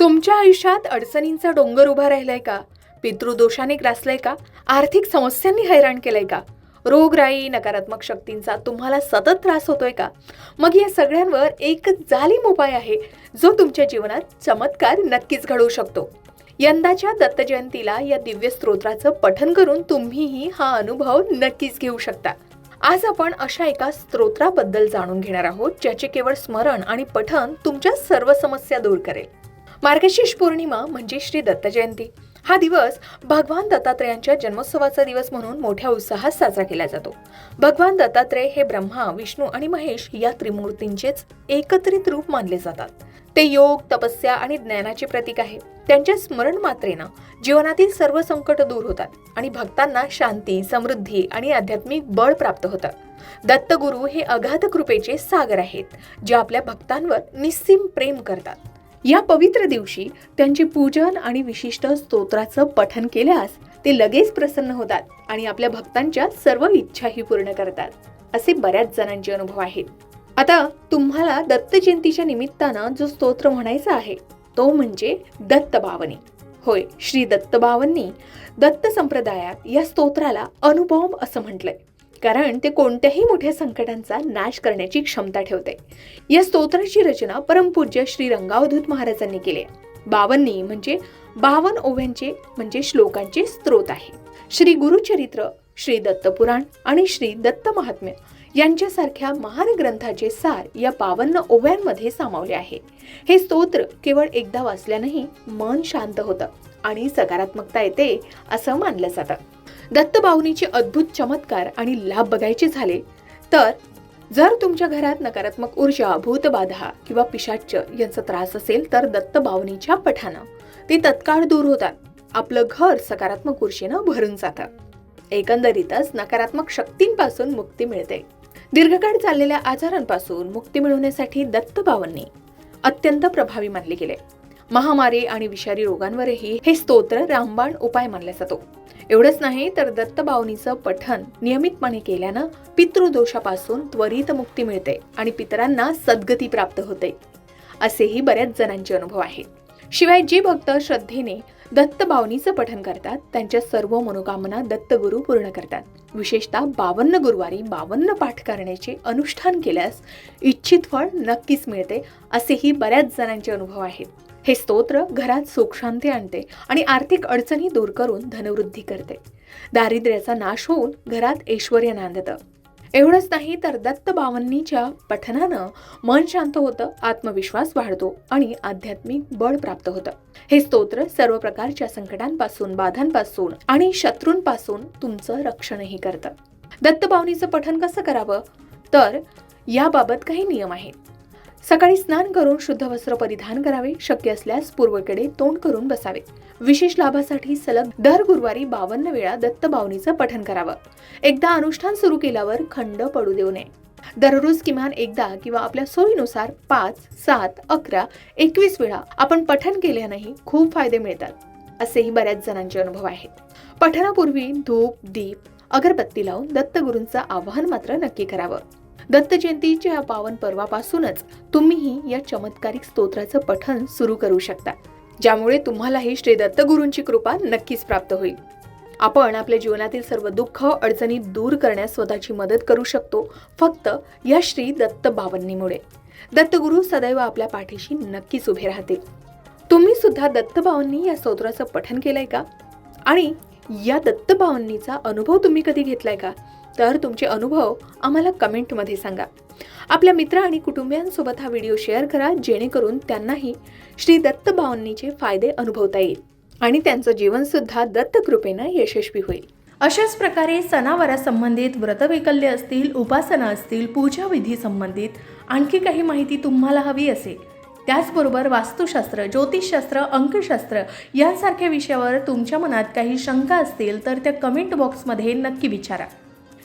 तुमच्या आयुष्यात अडचणींचा डोंगर उभा राहिलाय का? पितृदोषाने ग्रासलाय का? आर्थिक समस्यांनी हैराण केलंय का? रोगराई नकारात्मक शक्तींचा तुम्हाला सतत त्रास होतोय का? मग या सगळ्यांवर एक जालीम उपाय आहे जो तुमच्या जीवनात चमत्कार नक्कीच घडवू शकतो. यंदाच्या दत्तजयंतीला या दिव्य स्तोत्राचं पठन करून तुम्हीही हा अनुभव नक्कीच घेऊ शकता. आज आपण अशा एका स्तोत्राबद्दल जाणून घेणार आहोत ज्याचे केवळ स्मरण आणि पठन तुमच्या सर्व समस्या दूर करेल. मार्गशीर्ष पौर्णिमा म्हणजे श्री दत्त जयंती. हा दिवस भगवान दत्तात्रेयांच्या जन्मोत्सवाचा दिवस म्हणून मोठ्या उत्साहात साजरा केला जातो. भगवान दत्तात्रय हे ब्रह्मा विष्णू आणि महेश या त्रिमूर्तींचेच एकत्रित रूप मानले जातात. ते योग तपस्या आणि ज्ञानाचे प्रतीक आहे. त्यांच्या स्मरण मात्रेनं जीवनातील सर्व संकट दूर होतात आणि भक्तांना शांती समृद्धी आणि आध्यात्मिक बळ प्राप्त होतात दत्तगुरू हे अगाध कृपेचे सागर आहेत जे आपल्या भक्तांवर निस्सीम प्रेम करतात. या पवित्र दिवशी त्यांचे पूजन आणि विशिष्ट स्तोत्राचं पठन केल्यास ते लगेच प्रसन्न होतात आणि आपल्या भक्तांच्या सर्व इच्छाही पूर्ण करतात. असे बऱ्याच जणांचे अनुभव आहेत. आता तुम्हाला दत्त जयंतीच्या निमित्तानं जो स्तोत्र म्हणायचा आहे तो म्हणजे दत्तबावनी. होय श्री दत्तबावनी दत्त संप्रदायात या स्तोत्राला अनुभव असं म्हटलंय. कारण ते कोणत्याही मोठ्या संकटांचा नाश करण्याची क्षमता ठेवते. या स्तोत्राची रचना परमपूज्य श्री रंगावधूत महाराजांनी केली आहे. बावन्नी म्हणजे बावन ओव्यांचे म्हणजे श्लोकांचे स्त्रोत आहे. श्री गुरुचरित्र श्री दत्तपुराण आणि श्री दत्त महात्म्य यांच्यासारख्या महान ग्रंथाचे सार या बावन्न ओव्यांमध्ये सामावले आहे. हे स्तोत्र केवळ एकदा वाचल्यानंही मन शांत होतं आणि सकारात्मकता येते असं मानलं जातं. दत्तबावनीचे अद्भुत चमत्कार आणि लाभ बघायचे झाले तर जर तुमच्या घरात नकारात्मक ऊर्जा भूतबाधा किंवा पिशाच्च यांचा त्रास असेल तर दत्तबावनीच्या पठानं. ते तत्काळ दूर होतात. आपलं घर सकारात्मक ऊर्जेनं भरून जातं. एकंदरीतच नकारात्मक शक्तींपासून मुक्ती मिळते. दीर्घकाळ चाललेल्या आजारांपासून मुक्ती मिळवण्यासाठी दत्तबावनी अत्यंत प्रभावी मानले गेले. महामारी आणि विषारी रोगांवरही हे स्तोत्र रामबाण उपाय मानला जातो. एवढंच नाही तर दत्तबावनीचं पठण नियमितपणे केल्यानं पितृदोषापासून त्वरित मुक्ती मिळते आणि पितरांना सद्गती प्राप्त होते. असेही बऱ्याच जणांचे अनुभव आहेत शिवाय जे भक्त श्रद्धेने दत्तबावनीचं पठण करतात त्यांच्या सर्व मनोकामना दत्तगुरू पूर्ण करतात. विशेषतः बावन्न गुरुवारी बावन्न पाठ करण्याचे अनुष्ठान केल्यास इच्छित फळ नक्कीच मिळते असेही बऱ्याच जणांचे अनुभव आहेत. हे स्तोत्र घरात सुखशांती आणते आणि आर्थिक अडचणी दूर करून धनवृद्धी करते. दारिद्र्याचा नाश होऊन घरात ऐश्वर नांदतं. एवढंच नाही तर दत्त बावन्नीच्या पठनानं मन शांत होतं आत्मविश्वास वाढतो आणि आध्यात्मिक बळ प्राप्त होतं. हे स्तोत्र सर्व प्रकारच्या संकटांपासून बाधांपासून आणि शत्रूंपासून तुमचं रक्षणही करतं. दत्तबावनीचं पठन कसं करावं? तर याबाबत काही नियम आहेत. सकाळी स्नान करून शुद्ध वस्त्र परिधान करावे शक्य असल्यास पूर्वेकडे तोंड करून बसावे. विशेष लाभासाठी सलग दर गुरुवारी बावन्न वेळा दत्तबावनीचं पठन करावं. एकदा अनुष्ठान सुरू केल्यावर खंड पडू देऊ नये. दररोज किमान एकदा किंवा आपल्या सोयीनुसार पाच सात अकरा एकवीस वेळा आपण पठन केल्यानंही खूप फायदे मिळतात. असेही बऱ्याच जणांचे अनुभव आहेत. पठनापूर्वी धूप दीप अगरबत्ती लावून दत्तगुरूंचं आवाहन मात्र नक्की करावं. दत्त जयंतीच्या या पावन पर्वापासूनच तुम्हीही या चमत्कारिक स्तोत्राचं पठण सुरू करू शकता. ज्यामुळे तुम्हालाही श्री दत्तगुरूंची कृपा नक्कीच प्राप्त होईल. आपण आपल्या जीवनातील सर्व दुःख अडचणी दूर करण्यास स्वतःची मदत करू शकतो फक्त या श्री दत्त बावन्नीमुळे. दत्तगुरू सदैव आपल्या पाठीशी नक्कीच उभे राहतील. तुम्ही सुद्धा दत्तभावनी या स्तोत्राचं पठन केलंय का? आणि या दत्तभावनीचा अनुभव तुम्ही कधी घेतलाय का? तर तुमचे अनुभव आम्हाला कमेंटमध्ये सांगा. आपल्या मित्र आणि कुटुंबियांसोबत हा व्हिडिओ शेअर करा जेणेकरून त्यांनाही श्री दत्त भावनीचे फायदे अनुभवता येईल आणि त्यांचं जीवनसुद्धा दत्तकृपेनं यशस्वी होईल. अशाच प्रकारे सणावारासंबंधित व्रतवैकल्य असतील उपासना असतील पूजाविधी संबंधित आणखी काही माहिती तुम्हाला हवी असेल त्याचबरोबर वास्तुशास्त्र ज्योतिषशास्त्र अंकशास्त्र यांसारख्या विषयावर तुमच्या मनात काही शंका असतील तर त्या कमेंट बॉक्समध्ये नक्की विचारा.